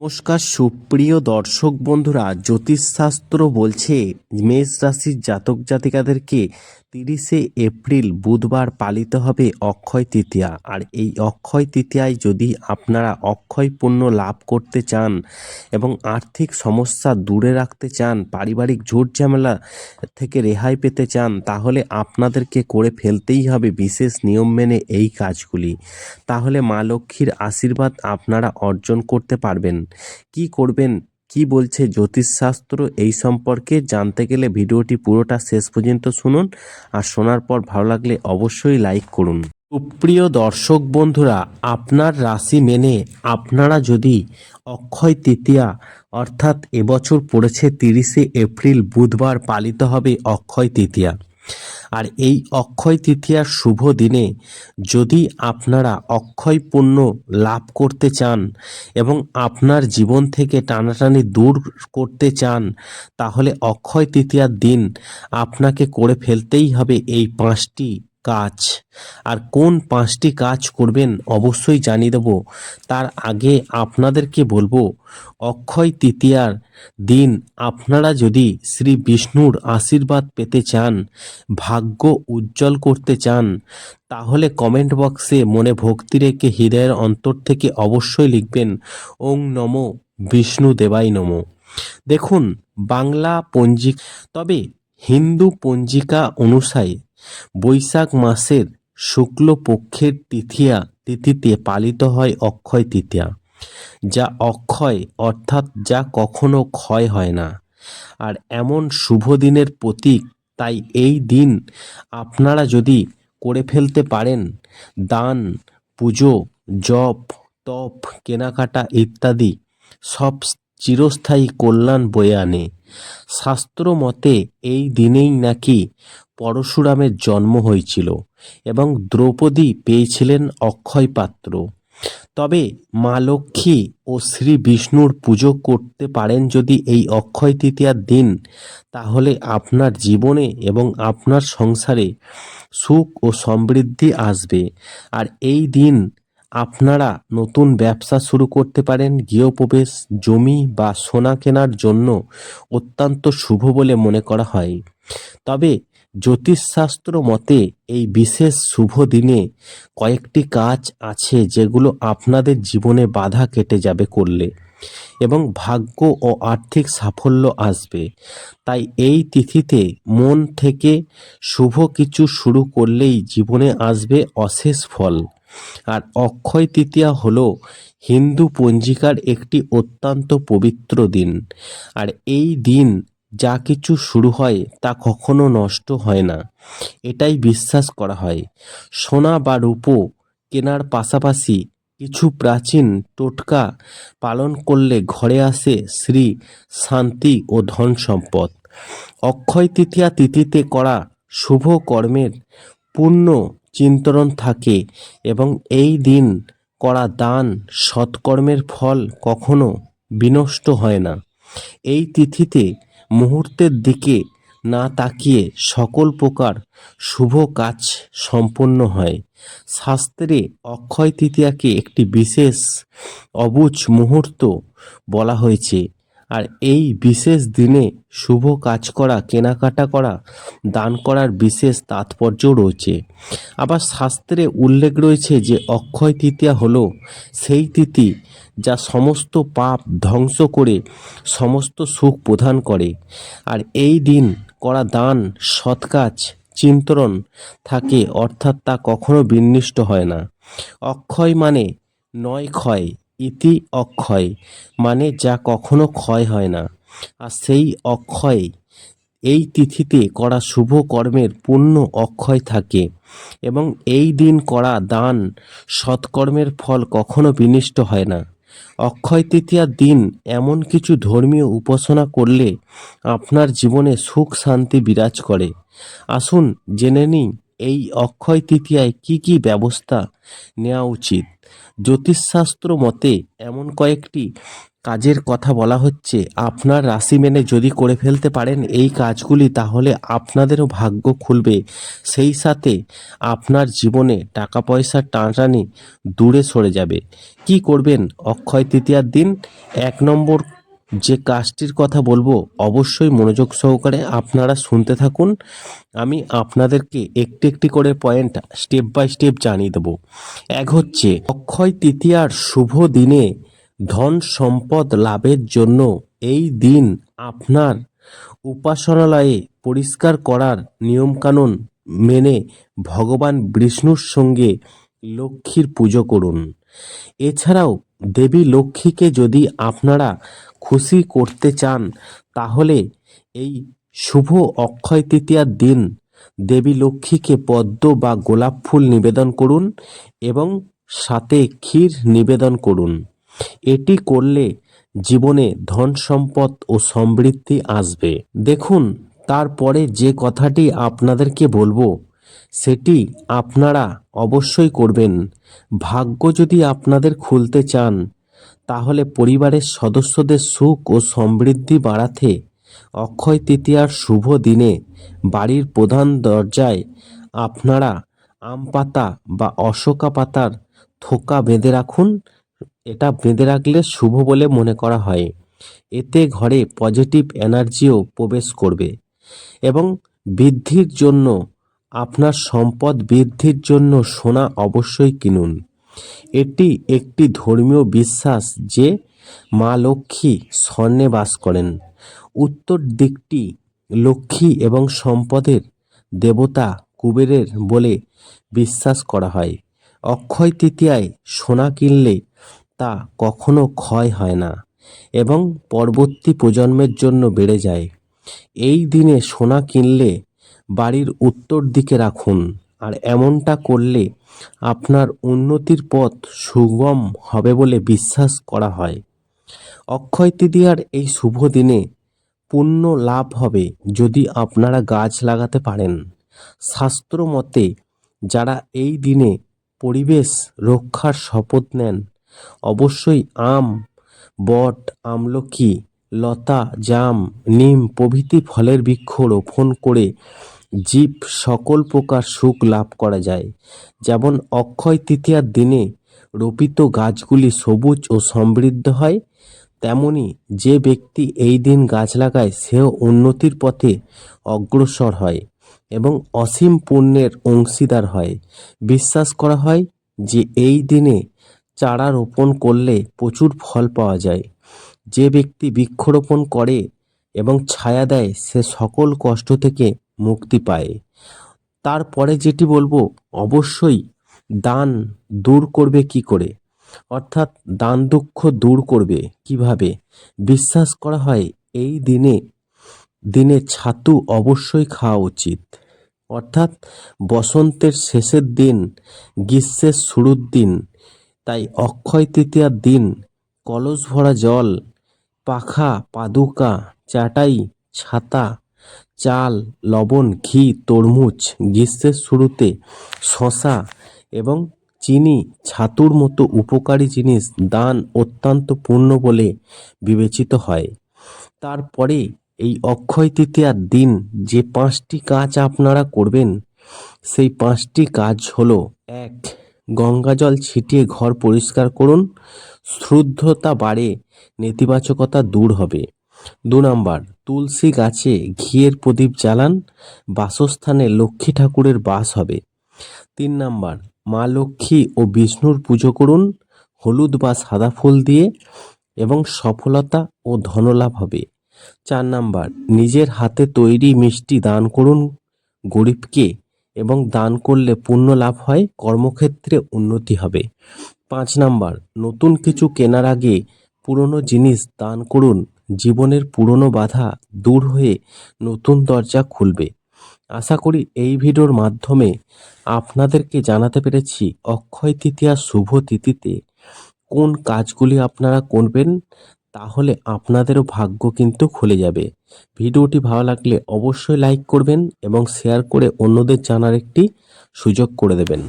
নমস্কার সুপ্রিয় দর্শক বন্ধুরা জ্যোতিষশাস্ত্র বলছে মেষ রাশির জাতক জাতিকাদেরকে তিরিশে এপ্রিল বুধবার পালিত হবে অক্ষয় তৃতীয়া। আর এই অক্ষয় তৃতীয়ায় যদি আপনারা অক্ষয় পুণ্য লাভ করতে চান এবং আর্থিক সমস্যা দূরে রাখতে চান, পারিবারিক ঝুট ঝামেলা থেকে রেহাই পেতে চান, তাহলে আপনাদেরকে করে ফেলতেই হবে বিশেষ নিয়ম মেনে এই কাজগুলি। তাহলে মা লক্ষ্মীর আশীর্বাদ আপনারা অর্জন করতে পারবেন। কি করবেন? কি বলছে জ্যোতিষশাস্ত্র এই সম্পর্কে জানতে গেলে ভিডিওটি পুরোটা শেষ পর্যন্ত শুনুন আর শোনার পর ভালো লাগলে অবশ্যই লাইক করুন। সুপ্রিয় দর্শক বন্ধুরা, আপনার রাশি মেনে আপনারা যদি অক্ষয় তৃতীয়া অর্থাৎ এবছর পড়েছে তিরিশে এপ্রিল, বুধবার পালিত হবে অক্ষয় তৃতীয়া। আর এই অক্ষয় তৃতীয়ার শুভ দিনে যদি আপনারা অক্ষয় পুণ্য লাভ করতে চান এবং আপনার জীবন থেকে টানাটানি দূর করতে চান, তাহলে অক্ষয় তৃতীয়ার দিন আপনাকে করে ফেলতেই হবে এই পাঁচটি কাজ। আর কোন পাঁচটি কাজ করবেন অবশ্যই জানিয়ে দেব। তার আগে আপনাদেরকে বলব, অক্ষয় তৃতীয়ার দিন আপনারা যদি শ্রী বিষ্ণুর আশীর্বাদ পেতে চান, ভাগ্য উজ্জ্বল করতে চান, তাহলে কমেন্ট বক্সে মনে ভক্তি রেখে হৃদয়ের অন্তর থেকে অবশ্যই লিখবেন, ওং নম বিষ্ণু দেবাই নম। দেখুন, বাংলা পঞ্জিক, তবে হিন্দু পঞ্জিকা অনুসারে বৈশাখ মাসের শুক্লপক্ষের তিথিয়া তিথিতে পালিত হয় অক্ষয় তৃতীয়া, যা অক্ষয় অর্থাৎ যা কখনো ক্ষয় হয় না। আর এমন শুভ দিনের প্রতীক, তাই এই দিন আপনারা যদি করে ফেলতে পারেন, দান, পুজো, জপ, তপ, কেনাকাটা ইত্যাদি, সব চিরস্থায়ী কল্যাণ বয়ে আনে। শাস্ত্র মতে এই দিনেই নাকি পরশুরামের জন্ম হয়েছিল এবং দ্রৌপদী পেয়েছিলেন অক্ষয় পাত্র। তবে মা লক্ষ্মী ও শ্রী বিষ্ণুর পুজো করতে পারেন যদি এই অক্ষয় তৃতীয়ার দিন, তাহলে আপনার জীবনে এবং আপনার সংসারে সুখ ও সমৃদ্ধি আসবে। আর এই দিন আপনারা নতুন ব্যবসা শুরু করতে পারেন। গৃহপ্রবেশ, জমি বা সোনা কেনার জন্য অত্যন্ত শুভ বলে মনে করা হয়। তবে জ্যোতিষশাস্ত্র মতে এই বিশেষ শুভ দিনে কয়েকটি কাজ আছে যেগুলো আপনাদের জীবনে বাধা কেটে যাবে করলে এবং ভাগ্য ও আর্থিক সাফল্য আসবে। তাই এই তিথিতে মন থেকে শুভ কিছু শুরু করলেই জীবনে আসবে অশেষ ফল। আর অক্ষয় তৃতীয়া হল হিন্দু পঞ্জিকার একটি অত্যন্ত পবিত্র দিন। আর এই দিন যা কিছু শুরু হয় তা কখনো নষ্ট হয় না। এটাই বিশ্বাস করা হয়। সোনা বা রূপো কেনার পাশাপাশি কিছু প্রাচীন টোটকা পালন করলে ঘরে আসে শ্রী শান্তি ও ধন সম্পদ। অক্ষয় তৃতীয়া তিথিতে করা শুভ কর্মের পূর্ণ চিন্তন থাকে এবং এই দিন করা দান সৎকর্মের ফল কখনো বিনষ্ট হয় না। এই তিথিতে মুহূর্তের দিকে না তাকিয়ে সকল প্রকার শুভ কাজ সম্পন্ন হয়। শাস্ত্রে অক্ষয় তৃতীয়াকে একটি বিশেষ অবুজ মুহূর্ত বলা হয়েছে। আর এই বিশেষ দিনে শুভ কাজ করা, কেনাকাটা করা, দান করার বিশেষ তাৎপর্য রয়েছে। আবার শাস্ত্রে উল্লেখ রয়েছে যে অক্ষয় তৃতীয়া হলো সেই তিথি যা সমস্ত পাপ ধ্বংস করে সমস্ত সুখ প্রদান করে। আর এই দিন করা দান, সৎ কাজ, চিন্তন থাকে, অর্থাৎ তা কখনো বিনষ্ট হয় না। অক্ষয় মানে নয় ক্ষয়। ইতি অক্ষয় মানে যা কখনো ক্ষয় হয় না। আর সেই অক্ষয়, এই তিথিতে করা শুভ কর্মের পূর্ণ অক্ষয় থাকে এবং এই দিন করা দান সৎকর্মের ফল কখনো বিনষ্ট হয় না। অক্ষয় তৃতীয়ার দিন এমন কিছু ধর্মীয় উপাসনা করলে আপনার জীবনে সুখ শান্তি বিরাজ করে। আসুন জেনে নিই এই অক্ষয় তৃতীয়ায় কি কি ব্যবস্থা নেওয়া উচিত? জ্যোতিষশাস্ত্র মতে এমন কয়েকটি কাজের কথা বলা হচ্ছে। আপনার রাশি মেনে যদি করে ফেলতে পারেন এই কাজগুলি, তাহলে আপনাদেরও ভাগ্য খুলবে। সেই সাথে আপনার জীবনে টাকা পয়সার টানাটানি দূরে সরে যাবে। কি করবেন? অক্ষয় তৃতীয়ার দিন এক নম্বর যে কাজটির কথা বলব, অবশ্যই মনোযোগ সহকারে আপনারা শুনতে থাকুন। আমি আপনাদেরকে একটি একটি করে পয়েন্ট স্টেপ বাই স্টেপ জানিয়ে দেবো। এক হচ্ছে, অক্ষয় তৃতীয়ার শুভ দিনে ধন সম্পদ লাভের জন্য এই দিন আপনার উপাসনালয়ে পরিষ্কার করার নিয়মকানুন মেনে ভগবান বিষ্ণুর সঙ্গে লক্ষ্মীর পুজো করুন। এছাড়াও দেবী লক্ষ্মীকে যদি আপনারা খুশি করতে চান, তাহলে এই শুভ অক্ষয় তৃতীয়ার দিন দেবী লক্ষ্মীকে পদ্ম বা গোলাপ ফুল নিবেদন করুন এবং সাথে ক্ষীর নিবেদন করুন। এটি করলে জীবনে ধন সম্পদ ও সমৃদ্ধি আসবে। দেখুন, তারপরে যে কথাটি আপনাদেরকে বলব সেটি আপনারা অবশ্যই করবেন। ভাগ্য যদি আপনাদের খুলতে চান, তাহলে পরিবারের সদস্যদের সুখ ও সমৃদ্ধি বাড়াতে অক্ষয় তৃতীয়ার শুভ দিনে বাড়ির প্রধান দরজায় আপনারা আম পাতা বা অশোকা পাতার থোকা বেঁধে রাখুন। এটা বেঁধে রাখলে শুভ বলে মনে করা হয়। এতে ঘরে পজিটিভ এনার্জিও প্রবেশ করবে এবং বৃদ্ধির জন্য আপনার সম্পদ বৃদ্ধির জন্য সোনা অবশ্যই কিনুন। এটি একটি ধর্মীয় বিশ্বাস যে মা লক্ষ্মী স্বর্ণে বাস করেন। উত্তর দিকটি লক্ষ্মী এবং সম্পদের দেবতা কুবেরের বলে বিশ্বাস করা হয়। অক্ষয় তৃতীয়ায় সোনা কিনলে তা কখনো ক্ষয় হয় না এবং পরবর্তী প্রজন্মের জন্য বেড়ে যায়। এই দিনে সোনা কিনলে বাড়ির উত্তর দিকে রাখুন আর এমনটা করলে আপনার উন্নতির পথ সুগম হবে বলে বিশ্বাস করা হয়। অক্ষয় তৃতীয়ার এই শুভ দিনে পুণ্য লাভ হবে যদি আপনারা গাছ লাগাতে পারেন। শাস্ত্র মতে যারা এই দিনে পরিবেশ রক্ষার শপথ নেন, অবশ্যই আম, বট, আমলকি, লতা, জাম, নিম প্রভৃতি ফলের বৃক্ষ রোপণ করে জীব সকল প্রকার সুখ লাভ করা যায়। যেমন অক্ষয় তৃতীয়ার দিনে রোপিত গাছগুলি সবুজ ও সমৃদ্ধ হয়, তেমনি যে ব্যক্তি এই দিন গাছ লাগায় সেও উন্নতির পথে অগ্রসর হয় এবং অসীম পুণ্যের অংশীদার হয়। বিশ্বাস করা হয় যে এই দিনে চারা রোপণ করলে প্রচুর ফল পাওয়া যায়। যে ব্যক্তি বৃক্ষরোপণ করে এবং ছায়া দেয়, সে সকল কষ্ট থেকে মুক্তি পায়। তারপরে যেটি বলব, অবশ্যই দান দূর করবে কি করে? অর্থাৎ দান দুঃখ দূর করবে কীভাবে? বিশ্বাস করা হয় এই দিনে দিনে ছাতু অবশ্যই খাওয়া উচিত। অর্থাৎ বসন্তের শেষের দিন, গ্রীষ্মের শুরুর দিন, তাই অক্ষয় তৃতীয়ার দিন, কলস ভরা জল, পাখা, পাদুকা, চাটাই, ছাতা চাল, লবণ, ঘি, তরমুজ, গ্রীষ্মের শুরুতে শশা এবং চিনি ছাতুর মতো উপকারী জিনিস দান অত্যন্ত পূর্ণ বলে বিবেচিত হয়। তারপরে এই অক্ষয় তৃতীয়ার দিন যে পাঁচটি কাজ আপনারা করবেন, সেই পাঁচটি কাজ হলো, এক গঙ্গাজল ছিটিয়ে ঘর পরিষ্কার করুন। শুদ্ধতা বাড়ে, নেতিবাচকতা দূর হবে। দু নম্বর, তুলসী গাছে ঘিয়ের প্রদীপ জ্বালান, বাসস্থানে লক্ষ্মী ঠাকুরের বাস হবে। তিন নাম্বার, মা লক্ষ্মী ও বিষ্ণুর পুজো করুন, হলুদ বা সাদা ফুল দিয়ে, এবং সফলতা ও ধনলাভ হবে। চার নাম্বার, নিজের হাতে তৈরি মিষ্টি দান করুন গরিবকে, এবং দান করলে পুণ্য লাভ হয়, কর্মক্ষেত্রে উন্নতি হবে। পাঁচ নাম্বার, নতুন কিছু কেনার আগে পুরনো জিনিস দান করুন জীবনের পুরনো বাধা দূর হয়ে নতুন দরজা খুলবে। আশা করি এই ভিডিওর মাধ্যমে আপনাদেরকে জানাতে পেরেছি অক্ষয় তৃতীয়া শুভ তিথিতে কোন কাজগুলি আপনারা করবেন, তাহলে আপনাদেরও ভাগ্য কিন্তু খুলে যাবে। ভিডিওটি ভালো লাগলে অবশ্যই লাইক করবেন এবং শেয়ার করে অন্যদের জানার একটি সুযোগ করে দেবেন।